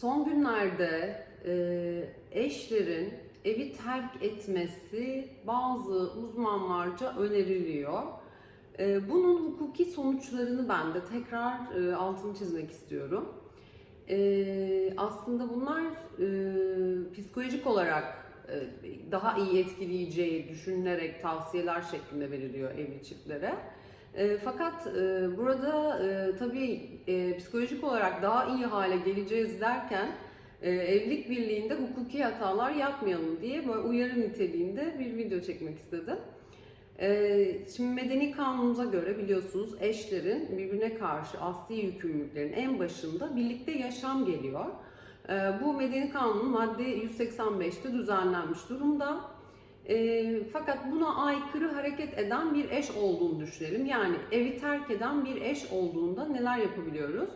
Son günlerde e, eşlerin evi terk etmesi bazı uzmanlarca öneriliyor. E, bunun hukuki sonuçlarını ben de tekrar e, altını çizmek istiyorum. E, aslında bunlar e, psikolojik olarak e, daha iyi etkileyeceği düşünülerek tavsiyeler şeklinde veriliyor evli çiftlere. E, fakat e, burada e, tabii e, psikolojik olarak daha iyi hale geleceğiz derken evlilik birliğinde hukuki hatalar yapmayalım diye böyle uyarı niteliğinde bir video çekmek istedim. E, şimdi medeni kanunumuza göre biliyorsunuz eşlerin birbirine karşı asli yükümlülüklerin en başında birlikte yaşam geliyor. E, bu medeni kanunun madde 185'te düzenlenmiş durumda. E, fakat buna aykırı hareket eden bir eş olduğunu düşünelim. Yani evi terk eden bir eş olduğunda neler yapabiliyoruz?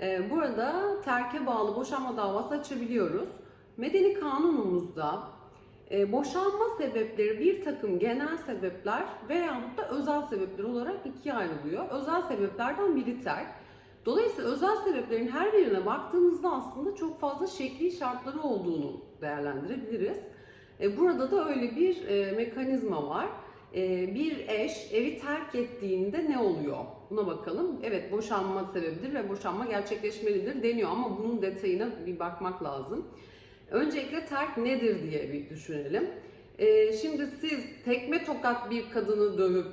E, burada terke bağlı boşanma davası açabiliyoruz. Medeni kanunumuzda e, boşanma sebepleri bir takım genel sebepler veyahut da özel sebepler olarak ikiye ayrılıyor. Özel sebeplerden biri terk. Dolayısıyla özel sebeplerin her birine baktığımızda aslında çok fazla şekli şartları olduğunu değerlendirebiliriz. E, Burada da öyle bir e, mekanizma var. E, Bir eş evi terk ettiğinde ne oluyor? Buna bakalım. Evet boşanma sebebidir ve boşanma gerçekleşmelidir deniyor ama bunun detayına bir bakmak lazım. Öncelikle terk nedir diye bir düşünelim. Şimdi siz tekme tokat bir kadını dövüp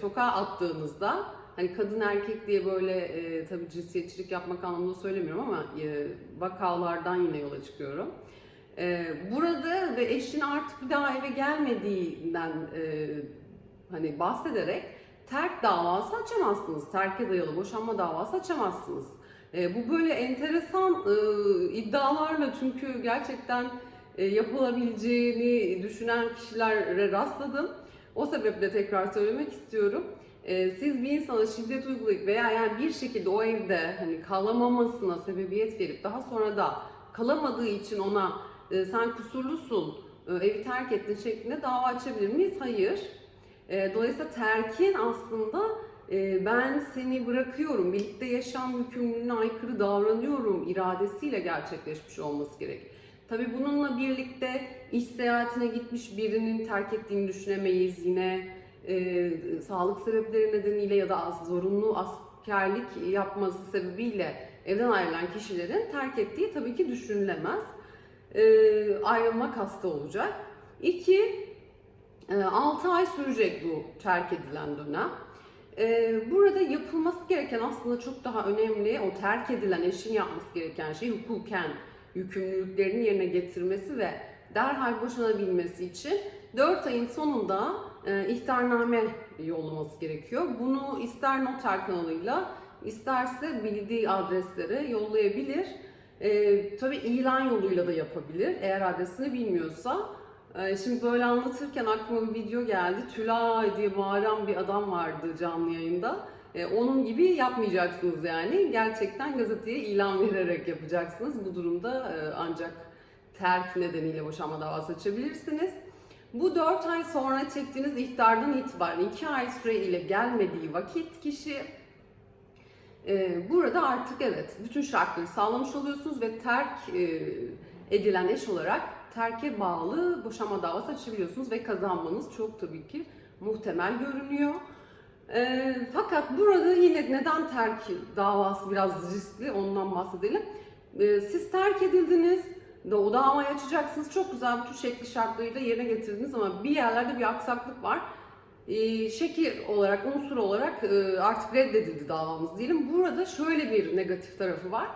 sokağa attığınızda hani kadın erkek diye böyle e, tabii cinsiyetçilik yapmak anlamında söylemiyorum ama e, vakalardan yine yola çıkıyorum. Ee, burada ve eşin artık bir daha eve gelmediğinden e, hani bahsederek terk davası açamazsınız. Terke dayalı boşanma davası açamazsınız. E, bu böyle enteresan e, iddialarla çünkü gerçekten e, yapılabileceğini düşünen kişilere rastladım. O sebeple tekrar söylemek istiyorum. E, siz bir insana şiddet uygulayıp veya yani bir şekilde o evde hani kalamamasına sebebiyet verip daha sonra da kalamadığı için ona e, sen kusurlusun, e, evi terk ettin şeklinde dava açabilir miyiz? Hayır. E, dolayısıyla terkin aslında e, ben seni bırakıyorum, birlikte yaşam yükümlülüğüne aykırı davranıyorum iradesiyle gerçekleşmiş olması gerek. Tabii bununla birlikte iş seyahatine gitmiş birinin terk ettiğini düşünemeyiz. Yine e, sağlık sebepleri nedeniyle ya da zorunlu askerlik yapması sebebiyle evden ayrılan kişilerin terk ettiği tabii ki düşünülemez e, ayrılmak hasta olacak. İki, e, 6 ay sürecek bu terk edilen dönem. E, burada yapılması gereken aslında çok daha önemli o terk edilen eşin yapması gereken şey hukuken yükümlülüklerini yerine getirmesi ve derhal boşanabilmesi için 4 ayın sonunda e, ihtarname yollaması gerekiyor. Bunu ister noter kanalıyla isterse bildiği adreslere yollayabilir. Ee, tabii ilan yoluyla da yapabilir eğer adresini bilmiyorsa. Ee, şimdi böyle anlatırken aklıma bir video geldi. Tülay diye bağıran bir adam vardı canlı yayında. Ee, onun gibi yapmayacaksınız yani. Gerçekten gazeteye ilan vererek yapacaksınız. Bu durumda e, ancak terk nedeniyle boşanma davası açabilirsiniz. Bu 4 ay sonra çektiğiniz ihtardan itibaren 2 ay süre ile gelmediği vakit kişi burada artık evet bütün şartları sağlamış oluyorsunuz ve terk e, edilen eş olarak terke bağlı boşanma davası açabiliyorsunuz ve kazanmanız çok tabii ki muhtemel görünüyor. Ee, fakat burada yine neden terk davası biraz riskli ondan bahsedelim. Ee, siz terk edildiniz, de o davayı açacaksınız. Çok güzel bütün şekli şartlarıyla yerine getirdiniz ama bir yerlerde bir aksaklık var e, şekil olarak, unsur olarak e, artık reddedildi davamız diyelim. Burada şöyle bir negatif tarafı var.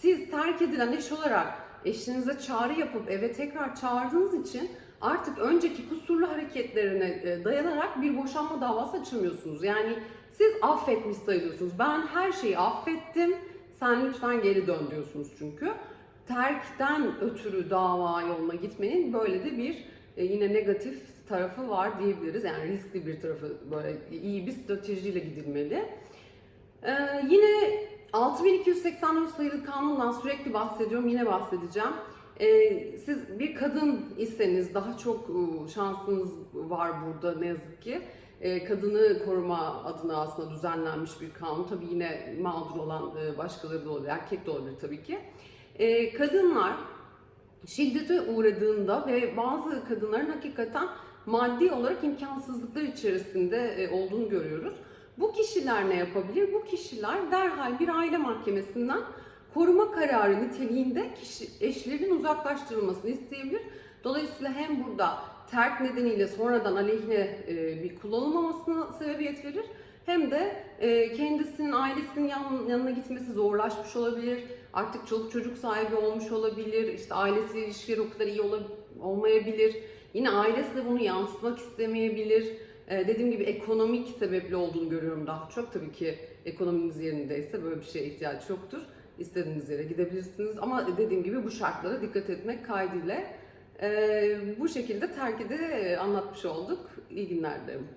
Siz terk edilen eş olarak eşinize çağrı yapıp eve tekrar çağırdığınız için artık önceki kusurlu hareketlerine e, dayanarak bir boşanma davası açamıyorsunuz. Yani siz affetmiş sayılıyorsunuz. Ben her şeyi affettim, sen lütfen geri dön diyorsunuz çünkü. Terkten ötürü dava yoluna gitmenin böyle de bir e, yine negatif tarafı var diyebiliriz. Yani riskli bir tarafı böyle iyi bir stratejiyle gidilmeli. Ee, yine 6284 sayılı kanundan sürekli bahsediyorum. Yine bahsedeceğim. Ee, siz bir kadın iseniz daha çok e, şansınız var burada ne yazık ki. Ee, kadını koruma adına aslında düzenlenmiş bir kanun. Tabii yine mağdur olan e, başkaları da olabilir, erkek de olabilir tabii ki. e, kadınlar şiddete uğradığında ve bazı kadınların hakikaten maddi olarak imkansızlıklar içerisinde e, olduğunu görüyoruz. Bu kişiler ne yapabilir? Bu kişiler derhal bir aile mahkemesinden koruma kararı niteliğinde kişi, eşlerin uzaklaştırılmasını isteyebilir. Dolayısıyla hem burada terk nedeniyle sonradan aleyhine e, bir kullanılmamasına sebebiyet verir. Hem de e, kendisinin ailesinin yan- yanına gitmesi zorlaşmış olabilir. Artık çoluk çocuk sahibi olmuş olabilir. İşte ailesiyle ilişkileri o kadar iyi ola- olmayabilir. Yine ailesi de bunu yansıtmak istemeyebilir. E, dediğim gibi ekonomik sebepli olduğunu görüyorum daha çok. Tabii ki ekonominiz yerindeyse böyle bir şeye ihtiyaç yoktur. İstediğiniz yere gidebilirsiniz. Ama dediğim gibi bu şartlara dikkat etmek kaydıyla e, bu şekilde terki de anlatmış olduk. İyi günler dilerim.